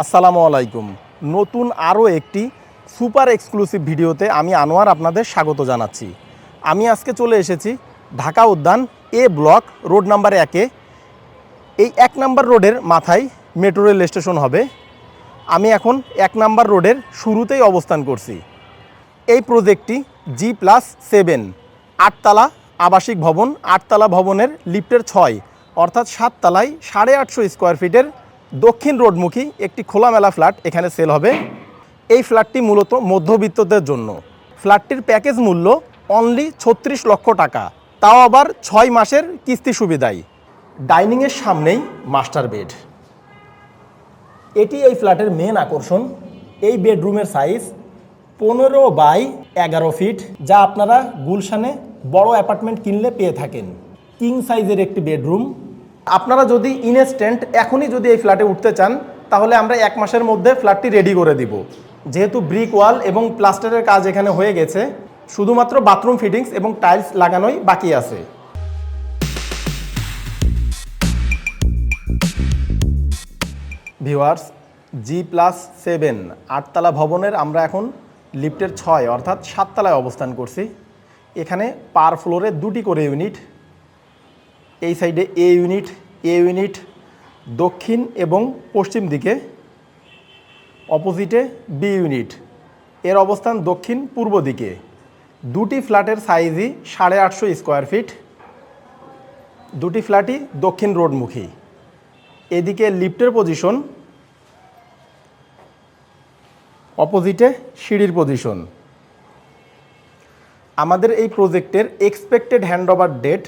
আসসালামু আলাইকুম। নতুন আরও একটি সুপার এক্সক্লুসিভ ভিডিওতে আমি আনোয়ার আপনাদের স্বাগত জানাচ্ছি। আমি আজকে চলে এসেছি ঢাকা উদ্যান এ ব্লক রোড নাম্বার একে এই এক নাম্বার রোডের মাথায় মেট্রো রেল স্টেশন হবে। আমি এখন এক নাম্বার রোডের শুরুতেই অবস্থান করছি। এই প্রজেক্টটি জি প্লাস সেভেন, আটতলা আবাসিক ভবন, আটতলা ভবনের লিফটের ছয়, অর্থাৎ সাততলায় সাড়ে আটশো স্কোয়ার ফিটের দক্ষিণ রোডমুখী একটি খোলামেলা ফ্ল্যাট এখানে সেল হবে। এই ফ্ল্যাটটি মূলত মধ্যবিত্তদের জন্য। ফ্ল্যাটটির প্যাকেজ মূল্য অনলি ছত্রিশ লক্ষ টাকা। তাও আবার ছয় মাসের কিস্তি সুবিধায় ডাইনিংয়ের সামনেই মাস্টার বেড। এটি এই ফ্ল্যাটের মেন আকর্ষণ। এই বেডরুমের সাইজ পনেরো বাই এগারো ফিট, যা আপনারা গুলশানে বড় অ্যাপার্টমেন্ট কিনলে পেয়ে থাকেন। কিং সাইজের একটি বেডরুম আপনারা যদি ইনস্ট্যান্ট এখনই যদি এই ফ্ল্যাটে উঠতে চান, তাহলে আমরা এক মাসের মধ্যে ফ্ল্যাটটি রেডি করে দিব। যেহেতু ব্রিক ওয়াল এবং প্লাস্টারের কাজ এখানে হয়ে গেছে, শুধুমাত্র বাথরুম ফিটিংস এবং টাইলস লাগানোই বাকি আছে। ভিওয়ার্স জি প্লাস সেভেন আটতলা ভবনের আমরা এখন লিফটের ছয়, অর্থাৎ সাততলায় অবস্থান করছি। এখানে পার ফ্লোরে দুটি করে ইউনিট এই সাইডে এ ইউনিট এ ইউনিট, দক্ষিণ এবং পশ্চিম দিকে, অপোজিটে বি ইউনিট। এর অবস্থান দক্ষিণ পূর্ব দিকে। দুটি ফ্ল্যাটের সাইজই সাড়ে আটশো স্কোয়ার ফিট। দুটি ফ্ল্যাটই দক্ষিণ রোডমুখী। এদিকে লিফটের পজিশন, অপোজিটে সিঁড়ির পজিশন। আমাদের এই প্রজেক্টের এক্সপেক্টেড হ্যান্ডওভার ডেট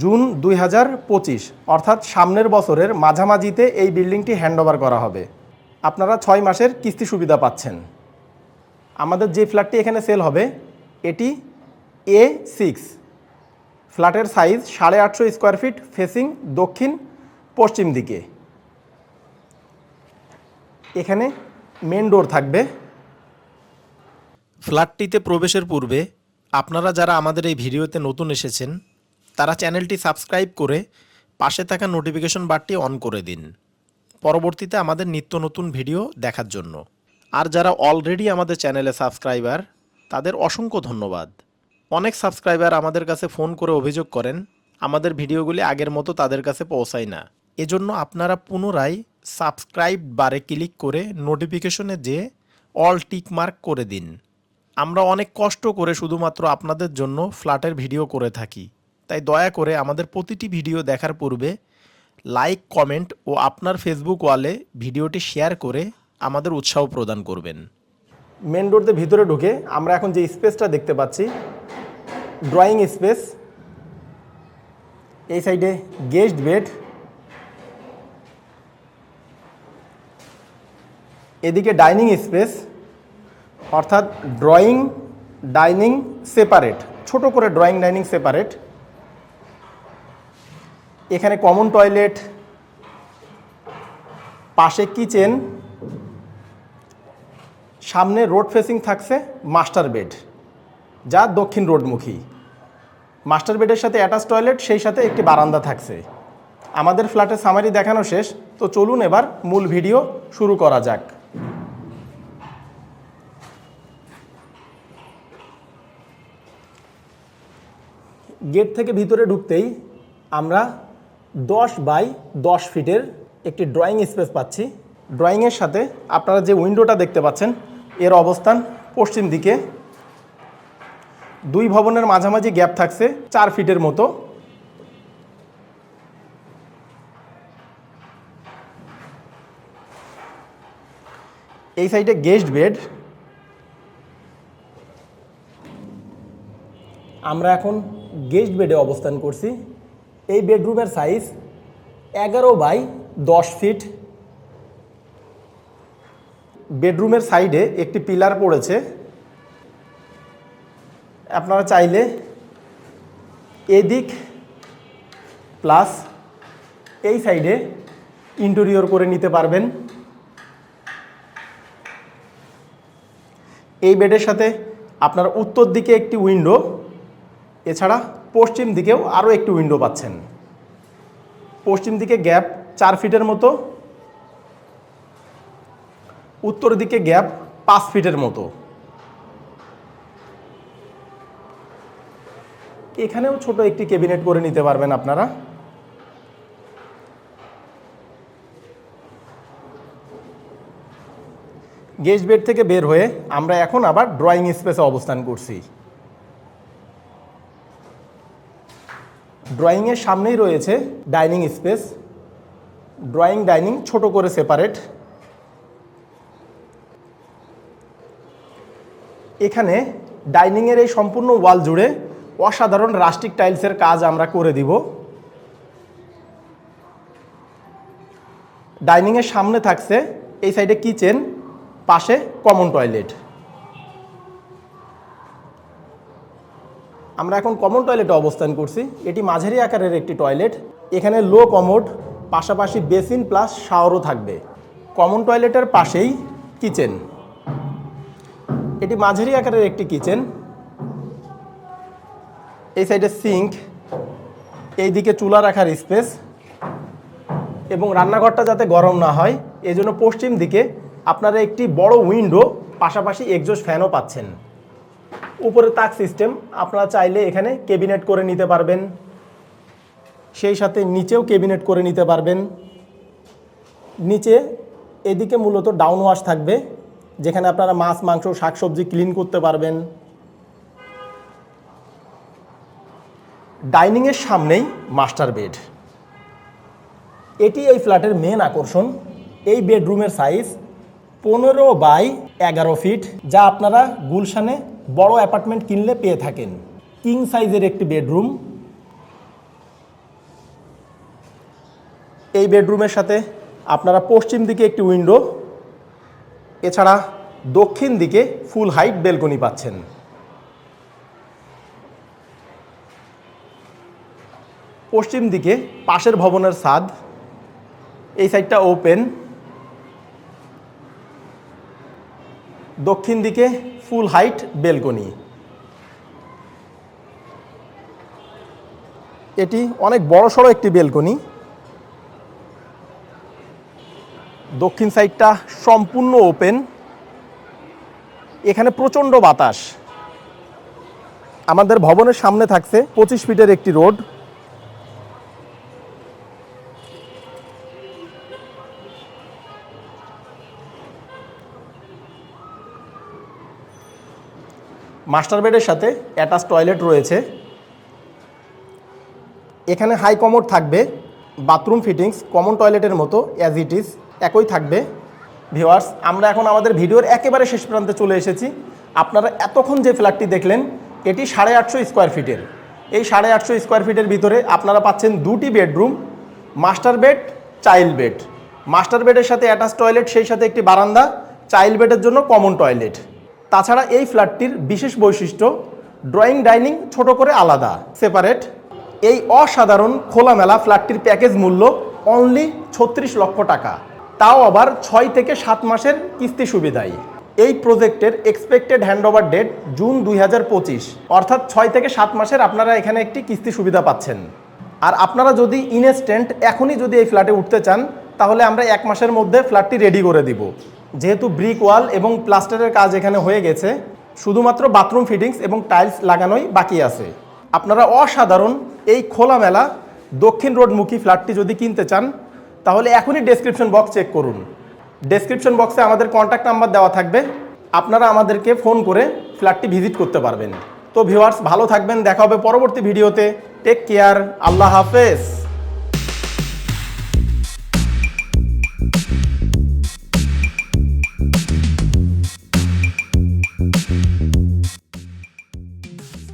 জুন দুই হাজার পঁচিশ, অর্থাৎ সামনের বছরের মাঝামাঝিতে এই বিল্ডিংটি হ্যান্ডওভার করা হবে। আপনারা ছয় মাসের কিস্তি সুবিধা পাচ্ছেন। আমাদের যে ফ্ল্যাটটি এখানে সেল হবে, এটি এ সিক্স। ফ্ল্যাটের সাইজ সাড়ে আটশো স্কোয়ার ফিট, ফেসিং দক্ষিণ পশ্চিম দিকে। এখানে মেন ডোর থাকবে। ফ্ল্যাটটিতে প্রবেশের পূর্বে আপনারা যারা আমাদের এই ভিডিওতে নতুন এসেছেন তারা চ্যানেলটি সাবস্ক্রাইব করে পাশে থাকা নোটিফিকেশন বারটি অন করে দিন। পরবর্তীতে আমাদের নিত্য নতুন ভিডিও দেখার জন্য। আর যারা অলরেডি আমাদের চ্যানেলে সাবস্ক্রাইবার, তাদের অসংখ্য ধন্যবাদ। অনেক সাবস্ক্রাইবার আমাদের কাছে ফোন করে অভিযোগ করেন, আমাদের ভিডিওগুলি আগের মতো তাদের কাছে পৌঁছায় না। এজন্য আপনারা পুনরায় সাবস্ক্রাইব বারে ক্লিক করে নোটিফিকেশনে যে অল টিক মার্ক করে দিন। আমরা অনেক কষ্ট করে শুধুমাত্র আপনাদের জন্য ফ্ল্যাটের ভিডিও করে থাকি। তাই দয়া করে আমাদের প্রতিটি ভিডিও দেখার পূর্বে লাইক, কমেন্ট ও আপনার ফেসবুক ওয়ালে ভিডিওটি শেয়ার করে আমাদের উৎসাহ প্রদান করবেন। মেন ডোর ভিতরে ঢুকে আমরা এখন যে স্পেসটা দেখতে পাচ্ছি ড্রয়িং স্পেস এই সাইডে গেস্ট বেড এদিকে ডাইনিং স্পেস অর্থাৎ ড্রয়িং ডাইনিং সেপারেট ছোট করে ড্রয়িং ডাইনিং সেপারেট এখানে কমন টয়লেট পাশে কিচেন সামনে রোড ফেসিং থাকছে মাস্টার বেড যা দক্ষিণ রোডমুখী মাস্টার বেডের সাথে অ্যাটাচ টয়লেট সেই সাথে একটি বারান্দা থাকছে। আমাদের ফ্ল্যাটের সামারি দেখানো শেষ, তো চলুন এবার মূল ভিডিও শুরু করা যাক। গেট থেকে ভিতরে ঢুকতেই আমরা দশ বাই দশ ফিটের একটি ড্রয়িং স্পেস পাচ্ছি। ড্রয়িংয়ের সাথে আপনারা যে উইন্ডোটা দেখতে পাচ্ছেন, এর অবস্থান পশ্চিম দিকে। দুই ভবনের মাঝামাঝি গ্যাপ থাকছে চার ফিটের মতো। এই সাইডে গেস্ট বেড আমরা এখন গেস্ট বেডে অবস্থান করছি। এই বেডরুমের সাইজ এগারো বাই দশ ফিট বেডরুমের সাইডে একটি পিলার পড়েছে। আপনারা চাইলে এদিক প্লাস এই সাইডে ইন্টেরিয়র করে নিতে পারবেন। এই বেডের সাথে আপনার উত্তর দিকে একটি উইন্ডো এছাড়া পশ্চিম দিকেও আরও একটি উইন্ডো পাচ্ছেন। পশ্চিম দিকে গ্যাপ চার ফিটের মতো। উত্তর দিকে গ্যাপ পাঁচ ফিটের মতো। এখানেও ছোট একটি ক্যাবিনেট করে নিতে পারবেন আপনারা। গেস্ট বেড থেকে বের হয়ে আমরা এখন আবার ড্রয়িং স্পেসে অবস্থান করছি। ড্রয়িংয়ের সামনেই রয়েছে ডাইনিং স্পেস ড্রয়িং ডাইনিং ছোট করে সেপারেট এখানে ডাইনিংয়ের এই সম্পূর্ণ ওয়াল জুড়ে অসাধারণ রাস্টিক টাইলসের কাজ আমরা করে দিব। ডাইনিংয়ের সামনে থাকছে এই সাইডে কিচেন পাশে কমন টয়লেট আমরা এখন কমন টয়লেটে অবস্থান করছি। এটি মাঝারি আকারের একটি টয়লেট এখানে লো কমোড পাশাপাশি বেসিন প্লাস শাওয়ারও থাকবে। কমন টয়লেটের পাশেই কিচেন এটি মাঝারি আকারের একটি কিচেন এই সাইডে সিঙ্ক এইদিকে চুলা রাখার স্পেস এবং রান্নাঘরটা যাতে গরম না হয় এই জন্য পশ্চিম দিকে আপনারা একটি বড় উইন্ডো পাশাপাশি এক্সজস্ট ফ্যানও পাচ্ছেন। উপরে তাক সিস্টেম, আপনারা চাইলে এখানে কেবিনেট করে নিতে পারবেন। সেই সাথে নিচেও কেবিনেট করে নিতে পারবেন। নিচে এদিকে মূলত ডাউন ওয়াশ থাকবে, যেখানে আপনারা মাছ, মাংস, শাকসবজি ক্লিন করতে পারবেন। ডাইনিংয়ের সামনেই মাস্টার বেড। এটি এই ফ্ল্যাটের মেন আকর্ষণ। এই বেডরুমের সাইজ পনেরো বাই এগারো ফিট, যা আপনারা গুলশানে বড় অ্যাপার্টমেন্ট কিনলে পেয়ে থাকেন। কিং সাইজের একটি বেডরুম। এই বেডরুমের সাথে আপনারা পশ্চিম দিকে একটি উইন্ডো, এছাড়া দক্ষিণ দিকে ফুল হাইট বেলকনি পাচ্ছেন। পশ্চিম দিকে পাশের ভবনের ছাদ, এই সাইডটা ওপেন। দক্ষিণ দিকে ফুল হাইট বেলকনি। এটি অনেক বড় সড়ো একটি বেলকনি। দক্ষিণ সাইডটা সম্পূর্ণ ওপেন। এখানে প্রচণ্ড বাতাস। আমাদের ভবনের সামনে থাকছে পঁচিশ ফিটের একটি রোড। মাস্টার বেডের সাথে অ্যাটাচ টয়লেট রয়েছে। এখানে হাই কমোড থাকবে, বাথরুম ফিটিংস, কমন টয়লেটের মতো অ্যাজ ইট ইজ একই থাকবে। ভিওয়ার্স আমরা এখন আমাদের ভিডিওর একেবারে শেষ প্রান্তে চলে এসেছি। আপনারা এতক্ষণ যে ফ্ল্যাটটি দেখলেন, এটি সাড়ে আটশো স্কোয়ার ফিটের এই সাড়ে আটশো স্কোয়ার ফিটের ভিতরে আপনারা পাচ্ছেন দুটি bedroom, master bed, child bed. Master বেডের সাথে অ্যাটাচ টয়লেট, সেই সাথে একটি বারান্দা, চাইল্ড বেডের জন্য কমন টয়লেট। তাছাড়া এই ফ্ল্যাটটির বিশেষ বৈশিষ্ট্য, ড্রয়িং ডাইনিং ছোট করে আলাদা, সেপারেট। এই অসাধারণ খোলামেলা ফ্ল্যাটটির প্যাকেজ মূল্য অনলি ছত্রিশ লক্ষ টাকা। তাও আবার ছয় থেকে সাত মাসের কিস্তি সুবিধাই। এই প্রজেক্টের এক্সপেক্টেড হ্যান্ডওভার ডেট জুন দুই হাজার পঁচিশ, অর্থাৎ ছয় থেকে সাত মাসের আপনারা এখানে একটি কিস্তি সুবিধা পাচ্ছেন। আর আপনারা যদি ইনস্ট্যান্ট এখনই যদি এই ফ্ল্যাটে উঠতে চান, তাহলে আমরা এক মাসের মধ্যে ফ্ল্যাটটি রেডি করে দিব। যেহেতু ব্রিক ওয়াল এবং প্লাস্টারের কাজ এখানে হয়ে গেছে, শুধুমাত্র বাথরুম ফিটিংস এবং টাইলস লাগানোই বাকি আছে। আপনারা অসাধারণ এই খোলামেলা দক্ষিণ রোডমুখী ফ্ল্যাটটি যদি কিনতে চান, তাহলে এখনই ডেসক্রিপশন বক্স চেক করুন। ডেসক্রিপশন বক্সে আমাদের কন্ট্যাক্ট নাম্বার দেওয়া থাকবে। আপনারা আমাদেরকে ফোন করে ফ্ল্যাটটি ভিজিট করতে পারবেন। তো ভিউয়ার্স ভালো থাকবেন, দেখা হবে পরবর্তী ভিডিওতে টেক কেয়ার আল্লাহ হাফেজ।